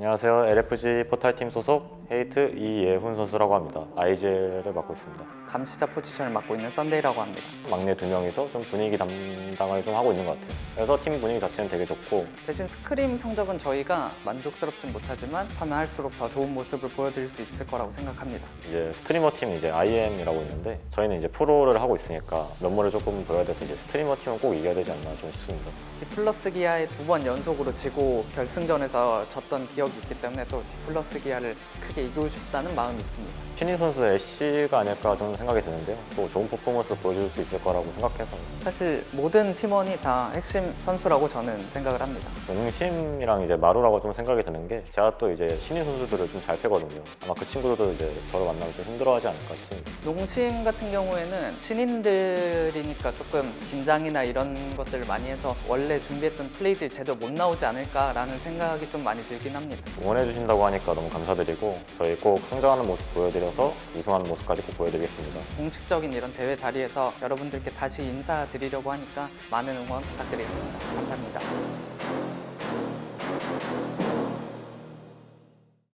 안녕하세요. LFG 포탈팀 소속 헤이트 이예훈 선수라고 합니다. 아이젤을 맡고 있습니다. 감시자 포지션을 맡고 있는 썬데이라고 합니다. 막내 두 명이서 좀 분위기 담당을 좀 하고 있는 것 같아요. 그래서 팀 분위기 자체는 되게 좋고 대신 스크림 성적은 저희가 만족스럽진 못하지만 하면 할수록 더 좋은 모습을 보여드릴 수 있을 거라고 생각합니다. 이제 스트리머 팀 이제 IM이라고 있는데 저희는 이제 프로를 하고 있으니까 면모를 조금 보여야 돼서 이제 스트리머 팀은 꼭 이겨야 되지 않나 좀 싶습니다. 디플러스 기아에 두 번 연속으로 지고 결승전에서 졌던 기억 이 있기 때문에 또 디플러스 기아를 크게 이기고 싶다는 마음이 있습니다. 신인 선수 애쉬가 아닐까 좀 생각이 드는데요. 또 좋은 퍼포먼스 보여줄 수 있을 거라고 생각해서 사실 모든 팀원이 다 핵심 선수라고 저는 생각을 합니다. 용심이랑 이제 마루라고 좀 생각이 드는 게 제가 또 이제 신인 선수들을 좀 잘 패거든요. 아마 그 친구들도 이제 저를 만나면 좀 힘들어하지 않을까 싶습니다. 농심 같은 경우에는 신인들이니까 조금 긴장이나 이런 것들을 많이 해서 원래 준비했던 플레이들이 제대로 못 나오지 않을까라는 생각이 좀 많이 들긴 합 니다. 응원해 주신다고 하니까 너무 감사드리고 저희 꼭 성장하는 모습 보여드려서 우승하는 모습까지 꼭 보여드리겠습니다. 공식적인 이런 대회 자리에서 여러분들께 다시 인사드리려고 하니까 많은 응원 부탁드리겠습니다. 감사합니다.